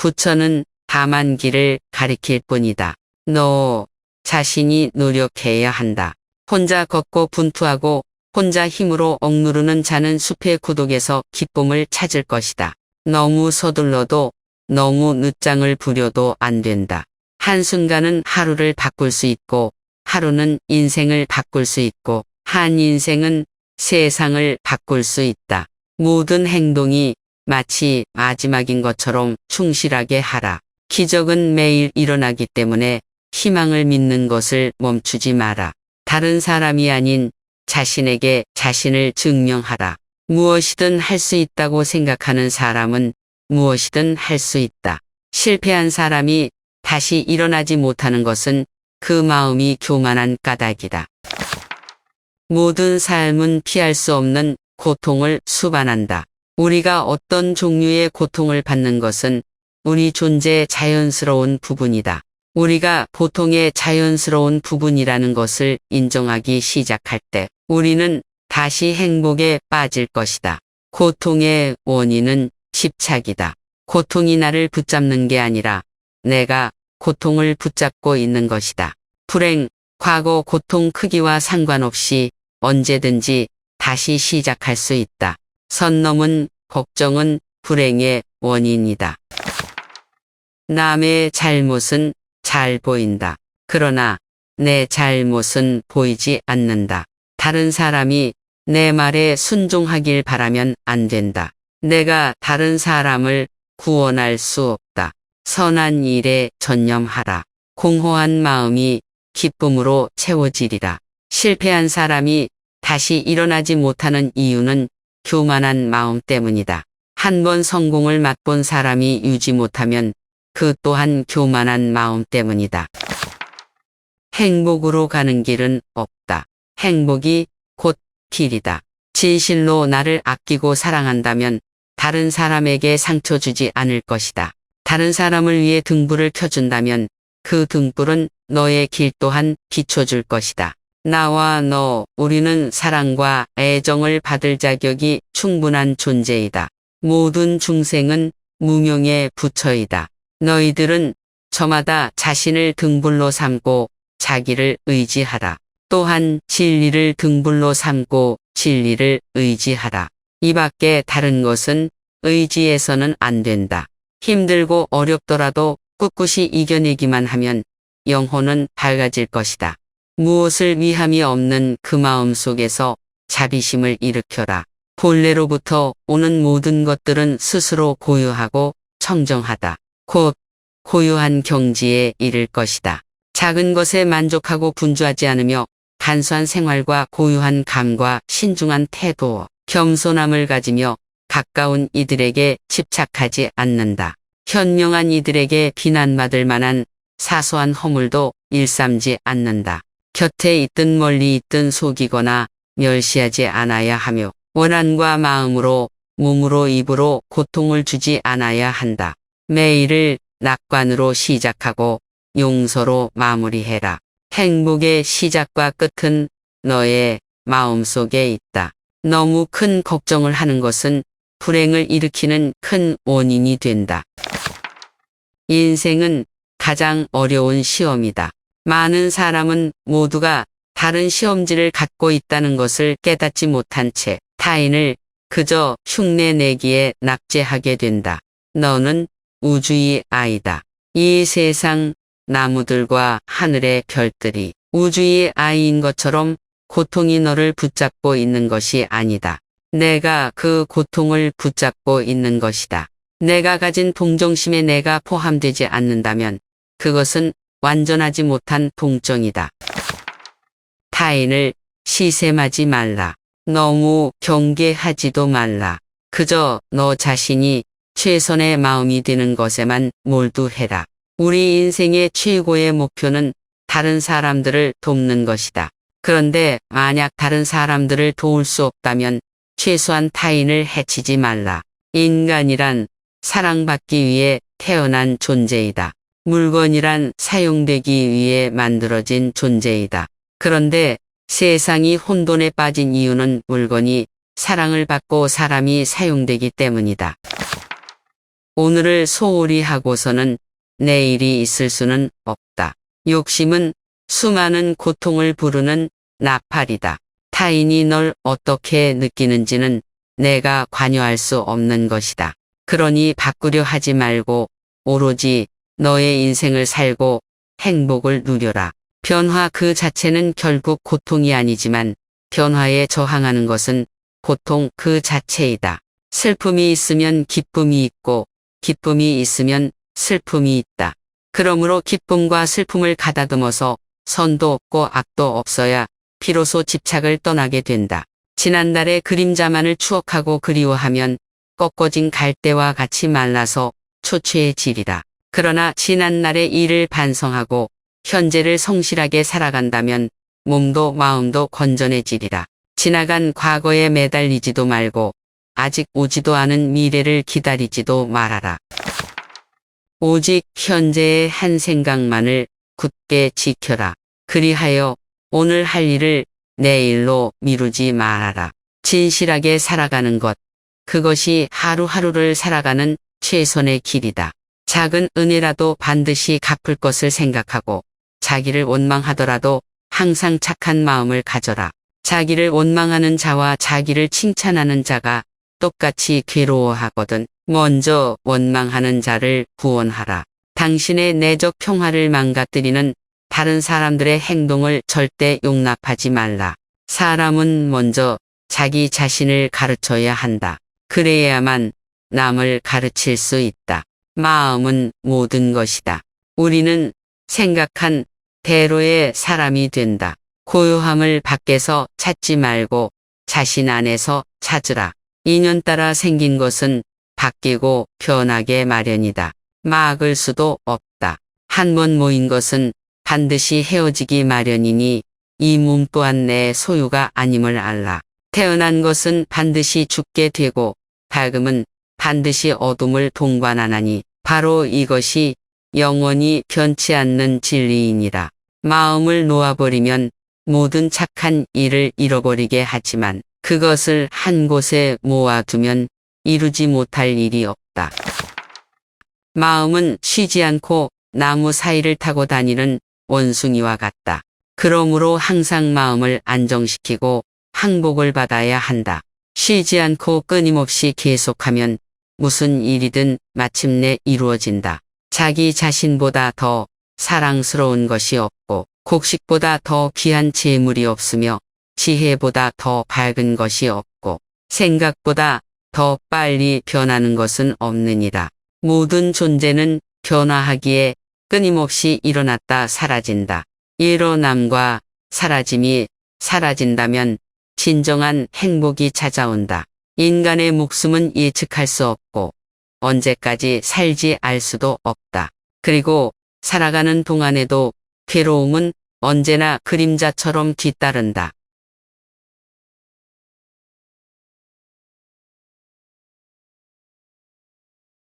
부처는 다만 길을 가리킬 뿐이다. 너 자신이 노력해야 한다. 혼자 걷고 분투하고 혼자 힘으로 억누르는 자는 숲의 구독에서 기쁨을 찾을 것이다. 너무 서둘러도 너무 늦장을 부려도 안 된다. 한순간은 하루를 바꿀 수 있고 하루는 인생을 바꿀 수 있고 한 인생은 세상을 바꿀 수 있다. 모든 행동이 마치 마지막인 것처럼 충실하게 하라. 기적은 매일 일어나기 때문에 희망을 믿는 것을 멈추지 마라. 다른 사람이 아닌 자신에게 자신을 증명하라. 무엇이든 할 수 있다고 생각하는 사람은 무엇이든 할 수 있다. 실패한 사람이 다시 일어나지 못하는 것은 그 마음이 교만한 까닭이다. 모든 삶은 피할 수 없는 고통을 수반한다. 우리가 어떤 종류의 고통을 받는 것은 우리 존재의 자연스러운 부분이다. 우리가 보통의 자연스러운 부분이라는 것을 인정하기 시작할 때 우리는 다시 행복에 빠질 것이다. 고통의 원인은 집착이다. 고통이 나를 붙잡는 게 아니라 내가 고통을 붙잡고 있는 것이다. 불행, 과거 고통 크기와 상관없이 언제든지 다시 시작할 수 있다. 선 넘은 걱정은 불행의 원인이다. 남의 잘못은 잘 보인다. 그러나 내 잘못은 보이지 않는다. 다른 사람이 내 말에 순종하길 바라면 안 된다. 내가 다른 사람을 구원할 수 없다. 선한 일에 전념하라. 공허한 마음이 기쁨으로 채워지리라. 실패한 사람이 다시 일어나지 못하는 이유는 교만한 마음 때문이다. 한 번 성공을 맛본 사람이 유지 못하면 그 또한 교만한 마음 때문이다. 행복으로 가는 길은 없다. 행복이 곧 길이다. 진실로 나를 아끼고 사랑한다면 다른 사람에게 상처 주지 않을 것이다. 다른 사람을 위해 등불을 켜준다면 그 등불은 너의 길 또한 비춰줄 것이다. 나와 너, 우리는 사랑과 애정을 받을 자격이 충분한 존재이다. 모든 중생은 무명의 부처이다. 너희들은 저마다 자신을 등불로 삼고 자기를 의지하라. 또한 진리를 등불로 삼고 진리를 의지하라. 이 밖에 다른 것은 의지해서는 안 된다. 힘들고 어렵더라도 꿋꿋이 이겨내기만 하면 영혼은 밝아질 것이다. 무엇을 위함이 없는 그 마음 속에서 자비심을 일으켜라. 본래로부터 오는 모든 것들은 스스로 고유하고 청정하다. 곧 고유한 경지에 이를 것이다. 작은 것에 만족하고 분주하지 않으며 간소한 생활과 고유한 감과 신중한 태도, 겸손함을 가지며 가까운 이들에게 집착하지 않는다. 현명한 이들에게 비난받을 만한 사소한 허물도 일삼지 않는다. 곁에 있든 멀리 있든 속이거나 멸시하지 않아야 하며 원한과 마음으로 몸으로 입으로 고통을 주지 않아야 한다. 매일을 낙관으로 시작하고 용서로 마무리해라. 행복의 시작과 끝은 너의 마음속에 있다. 너무 큰 걱정을 하는 것은 불행을 일으키는 큰 원인이 된다. 인생은 가장 어려운 시험이다. 많은 사람은 모두가 다른 시험지를 갖고 있다는 것을 깨닫지 못한 채 타인을 그저 흉내 내기에 낙제하게 된다. 너는 우주의 아이다. 이 세상 나무들과 하늘의 별들이 우주의 아이인 것처럼 고통이 너를 붙잡고 있는 것이 아니다. 내가 그 고통을 붙잡고 있는 것이다. 내가 가진 동정심에 내가 포함되지 않는다면 그것은 완전하지 못한 동정이다. 타인을 시샘하지 말라. 너무 경계하지도 말라. 그저 너 자신이 최선의 마음이 드는 것에만 몰두해라. 우리 인생의 최고의 목표는 다른 사람들을 돕는 것이다. 그런데 만약 다른 사람들을 도울 수 없다면 최소한 타인을 해치지 말라. 인간이란 사랑받기 위해 태어난 존재이다. 물건이란 사용되기 위해 만들어진 존재이다. 그런데 세상이 혼돈에 빠진 이유는 물건이 사랑을 받고 사람이 사용되기 때문이다. 오늘을 소홀히 하고서는 내일이 있을 수는 없다. 욕심은 수많은 고통을 부르는 나팔이다. 타인이 널 어떻게 느끼는지는 내가 관여할 수 없는 것이다. 그러니 바꾸려 하지 말고 오로지 너의 인생을 살고 행복을 누려라. 변화 그 자체는 결국 고통이 아니지만 변화에 저항하는 것은 고통 그 자체이다. 슬픔이 있으면 기쁨이 있고 기쁨이 있으면 슬픔이 있다. 그러므로 기쁨과 슬픔을 가다듬어서 선도 없고 악도 없어야 비로소 집착을 떠나게 된다. 지난날의 그림자만을 추억하고 그리워하면 꺾어진 갈대와 같이 말라서 초췌해지리라. 그러나 지난날의 일을 반성하고 현재를 성실하게 살아간다면 몸도 마음도 건전해지리라. 지나간 과거에 매달리지도 말고 아직 오지도 않은 미래를 기다리지도 말아라. 오직 현재의 한 생각만을 굳게 지켜라. 그리하여 오늘 할 일을 내일로 미루지 말아라. 진실하게 살아가는 것. 그것이 하루하루를 살아가는 최선의 길이다. 작은 은혜라도 반드시 갚을 것을 생각하고 자기를 원망하더라도 항상 착한 마음을 가져라. 자기를 원망하는 자와 자기를 칭찬하는 자가 똑같이 괴로워하거든. 먼저 원망하는 자를 구원하라. 당신의 내적 평화를 망가뜨리는 다른 사람들의 행동을 절대 용납하지 말라. 사람은 먼저 자기 자신을 가르쳐야 한다. 그래야만 남을 가르칠 수 있다. 마음은 모든 것이다. 우리는 생각한 대로의 사람이 된다. 고요함을 밖에서 찾지 말고 자신 안에서 찾으라. 인연 따라 생긴 것은 바뀌고 변하게 마련이다. 막을 수도 없다. 한 번 모인 것은 반드시 헤어지기 마련이니 이 몸 또한 내 소유가 아님을 알라. 태어난 것은 반드시 죽게 되고 밝음은 반드시 어둠을 동반하나니 바로 이것이 영원히 변치 않는 진리이니라. 마음을 놓아버리면 모든 착한 일을 잃어버리게 하지만 그것을 한 곳에 모아두면 이루지 못할 일이 없다. 마음은 쉬지 않고 나무 사이를 타고 다니는 원숭이와 같다. 그러므로 항상 마음을 안정시키고 항복을 받아야 한다. 쉬지 않고 끊임없이 계속하면 무슨 일이든 마침내 이루어진다. 자기 자신보다 더 사랑스러운 것이 없고 곡식보다 더 귀한 재물이 없으며 지혜보다 더 밝은 것이 없고 생각보다 더 빨리 변하는 것은 없느니라. 모든 존재는 변화하기에 끊임없이 일어났다 사라진다. 일어남과 사라짐이 사라진다면 진정한 행복이 찾아온다. 인간의 목숨은 예측할 수 없고 언제까지 살지 알 수도 없다. 그리고 살아가는 동안에도 괴로움은 언제나 그림자처럼 뒤따른다.